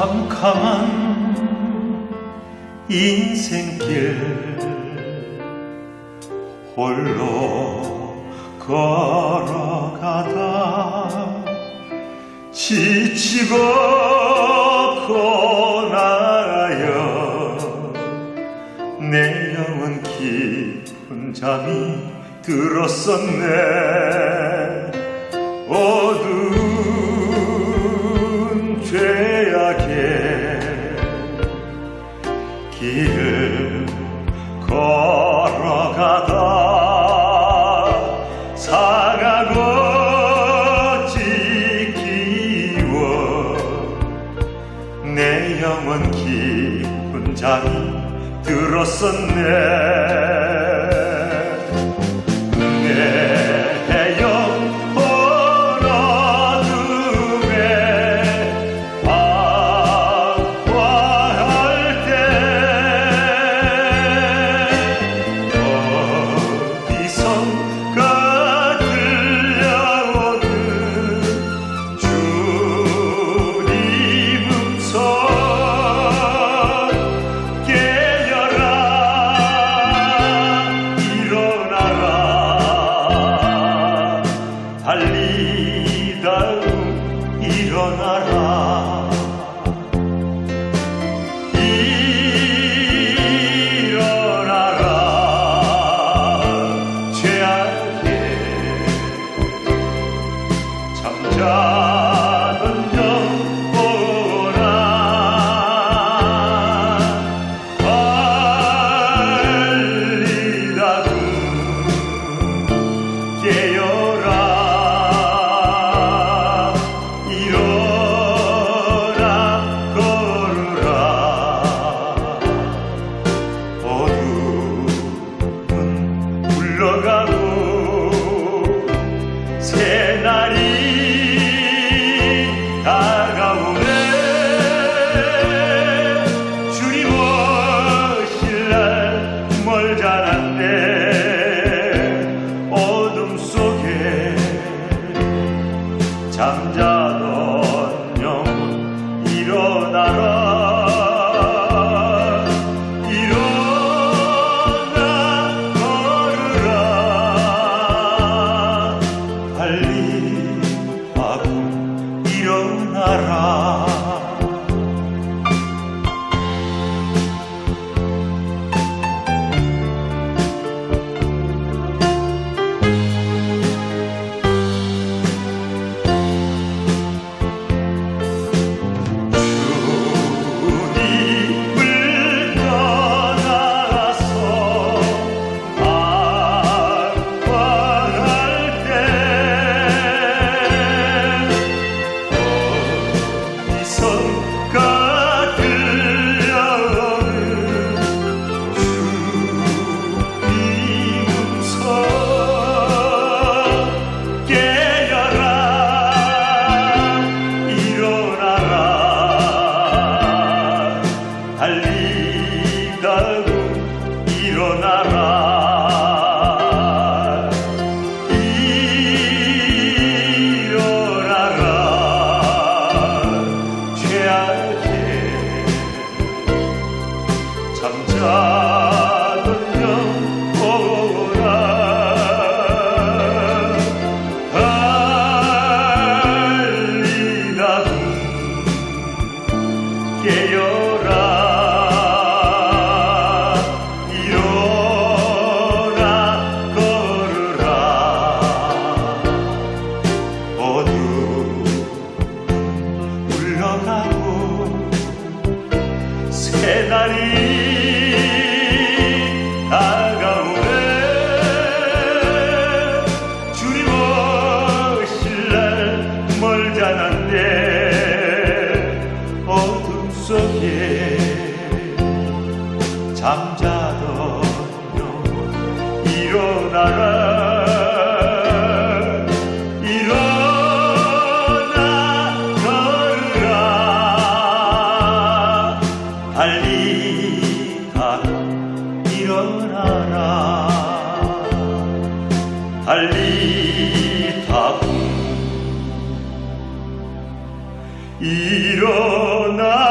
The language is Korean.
캄캄한 인생길 홀로 걸어가다 지치고 고나여 내 영혼 깊은 잠이 들었었네. 어두운 죄 길을 걸어가다 상하고 지키워. 내 영혼 깊은 잠이 들었었네 일어나라. 일어나라. 죄악에 잠자 물러가고 새날이 다가오네. 주님 오실 날 멀잖았네 어둠 속에 잠자던 영혼 일어나라 달리다 일어나라. 달리다 일어나